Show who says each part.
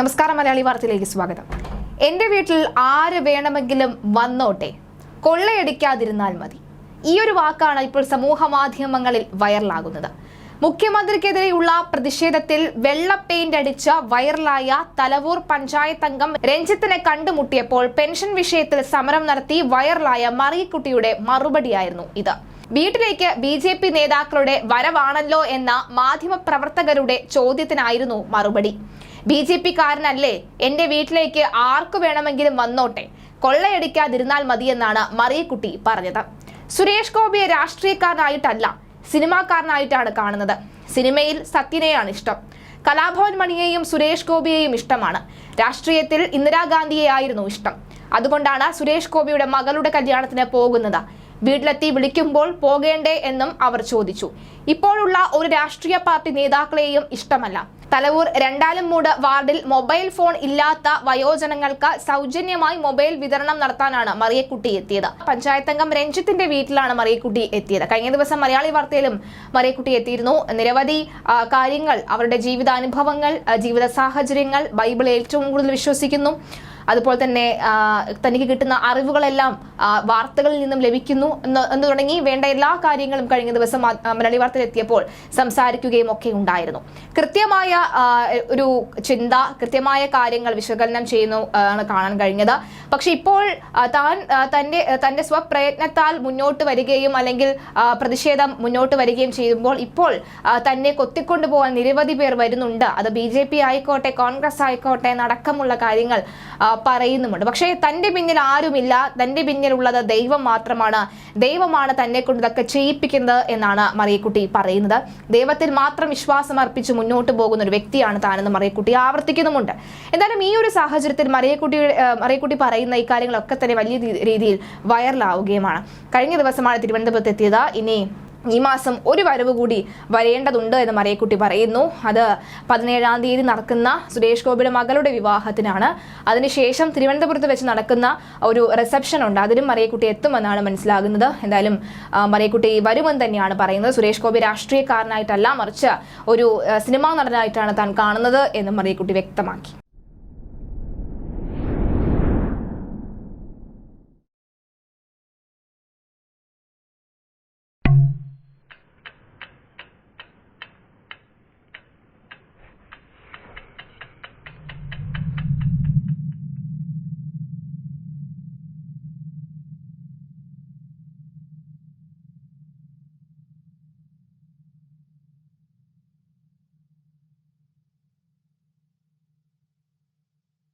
Speaker 1: നമസ്കാരം മലയാളി വാർത്തയിലേക്ക് സ്വാഗതം. എന്റെ വീട്ടിൽ ആര് വേണമെങ്കിലും വന്നോട്ടെ കൊള്ളയടിക്കാതിരുന്നാൽ മതി. ഈ ഒരു വാക്കാണ് ഇപ്പോൾ സമൂഹ മാധ്യമങ്ങളിൽ വൈറലാകുന്നത്. മുഖ്യമന്ത്രിക്കെതിരെയുള്ള പ്രതിഷേധത്തിൽ വെള്ള പെയിന്റ് അടിച്ച വൈറലായ തലവൂർ പഞ്ചായത്ത് അംഗം രഞ്ജിത്തിനെ കണ്ടുമുട്ടിയപ്പോൾ പെൻഷൻ വിഷയത്തിൽ സമരം നടത്തി വൈറലായ മറിയക്കുട്ടിയുടെ മറുപടിയായിരുന്നു ഇത്. വീട്ടിലേക്ക് ബി ജെ പി നേതാക്കളുടെ വരവാണല്ലോ എന്ന മാധ്യമപ്രവർത്തകരുടെ ചോദ്യത്തിനായിരുന്നു മറുപടി. ബി ജെ പി കാരനല്ലേ എന്റെ വീട്ടിലേക്ക് ആർക്ക് വേണമെങ്കിലും വന്നോട്ടെ. കൊള്ളയടിക്കാതിരുന്നാൽ മതിയെന്നാണ് മറിയക്കുട്ടി പറഞ്ഞത്. സുരേഷ് ഗോപിയെ രാഷ്ട്രീയക്കാരനായിട്ടല്ല സിനിമാക്കാരനായിട്ടാണ് കാണുന്നത്. സിനിമയിൽ സത്യനെയാണ് ഇഷ്ടം. കലാഭവൻ മണിയെയും സുരേഷ് ഗോപിയെയും ഇഷ്ടമാണ്. രാഷ്ട്രീയത്തിൽ ഇന്ദിരാഗാന്ധിയെ ആയിരുന്നു ഇഷ്ടം. അതുകൊണ്ടാണ് സുരേഷ് ഗോപിയുടെ മകളുടെ കല്യാണത്തിന് പോകുന്നത്. വീട്ടിലെത്തി വിളിക്കുമ്പോൾ പോകേണ്ടേ എന്നും അവർ ചോദിച്ചു. ഇപ്പോഴുള്ള ഒരു രാഷ്ട്രീയ പാർട്ടി നേതാക്കളെയും ഇഷ്ടമല്ല. തലവൂർ രണ്ടാലുംമൂട് വാർഡിൽ മൊബൈൽ ഫോൺ ഇല്ലാത്ത വയോജനങ്ങൾക്ക് സൗജന്യമായി മൊബൈൽ വിതരണം നടത്താനാണ് മറിയക്കുട്ടി എത്തിയത്. പഞ്ചായത്ത് അംഗം രഞ്ജിത്തിന്റെ വീട്ടിലാണ് മറിയക്കുട്ടി എത്തിയത്. കഴിഞ്ഞ ദിവസം മലയാളി വാർത്തയിലും മറിയക്കുട്ടി എത്തിയിരുന്നു. നിരവധി കാര്യങ്ങൾ അവരുടെ ജീവിതാനുഭവങ്ങൾ ജീവിത സാഹചര്യങ്ങൾ ബൈബിൾ ഏറ്റവും കൂടുതൽ വിശ്വസിക്കുന്നു. അതുപോലെ തന്നെ തനിക്ക് കിട്ടുന്ന അറിവുകളെല്ലാം വാർത്തകളിൽ നിന്നും ലഭിക്കുന്നു എന്ന് തുടങ്ങി വേണ്ട എല്ലാ കാര്യങ്ങളും കഴിഞ്ഞ ദിവസം മലയാളി വാർത്തയിൽ എത്തിയപ്പോൾ സംസാരിക്കുകയും ഒക്കെ ഉണ്ടായിരുന്നു. കൃത്യമായ ഒരു ചിന്ത കൃത്യമായ കാര്യങ്ങൾ വിശകലനം ചെയ്യുന്നു ആണ് കാണാൻ കഴിഞ്ഞത്. പക്ഷെ ഇപ്പോൾ താൻ തന്റെ തന്റെ സ്വപ്രയത്നത്താൽ മുന്നോട്ട് വരികയും അല്ലെങ്കിൽ പ്രതിഷേധം മുന്നോട്ട് വരികയും ചെയ്യുമ്പോൾ ഇപ്പോൾ തന്നെ കൊത്തിക്കൊണ്ടുപോകാൻ നിരവധി പേർ വരുന്നുണ്ട്. അത് ബി ജെ പി ആയിക്കോട്ടെ കോൺഗ്രസ് ആയിക്കോട്ടെ നടക്കമുള്ള കാര്യങ്ങൾ പറയുന്നുമുണ്ട്. പക്ഷേ തന്റെ പിന്നിൽ ആരുമില്ല. തന്റെ പിന്നിലുള്ളത് ദൈവം മാത്രമാണ്. ദൈവമാണ് തന്നെ കൊണ്ട് ഇതൊക്കെ ചെയ്യിപ്പിക്കുന്നത് എന്നാണ് മറിയക്കുട്ടി പറയുന്നത്. ദൈവത്തിൽ മാത്രം വിശ്വാസം അർപ്പിച്ച് മുന്നോട്ട് പോകുന്ന ഒരു വ്യക്തിയാണ് താനെന്ന് മറിയക്കുട്ടി ആവർത്തിക്കുന്നുമുണ്ട്. എന്തായാലും ഈ ഒരു സാഹചര്യത്തിൽ മറിയക്കുട്ടി മറിയക്കുട്ടി പറയുന്ന ഈ കാര്യങ്ങളൊക്കെ തന്നെ വലിയ രീതിയിൽ വൈറലാവുകയുമാണ്. കഴിഞ്ഞ ദിവസമാണ് തിരുവനന്തപുരത്ത് എത്തിയത്. ഇനി ഈ മാസം ഒരു വരവ് കൂടി വരേണ്ടതുണ്ട് എന്ന് മറിയക്കുട്ടി പറയുന്നു. അത് പതിനേഴാം തീയതി നടക്കുന്ന സുരേഷ് ഗോപിയുടെ മകളുടെ വിവാഹത്തിനാണ്. അതിനുശേഷം തിരുവനന്തപുരത്ത് വെച്ച് നടക്കുന്ന ഒരു റിസപ്ഷൻ ഉണ്ട്. അതിലും മറിയക്കുട്ടി എത്തുമെന്നാണ് മനസ്സിലാകുന്നത്. എന്തായാലും മറിയക്കുട്ടി വരുമെന്ന് തന്നെയാണ് പറയുന്നത്. സുരേഷ് ഗോപി രാഷ്ട്രീയക്കാരനായിട്ടല്ല മറിച്ച് ഒരു സിനിമാ നടനായിട്ടാണ് താൻ കാണുന്നത് എന്ന് മറിയക്കുട്ടി വ്യക്തമാക്കി.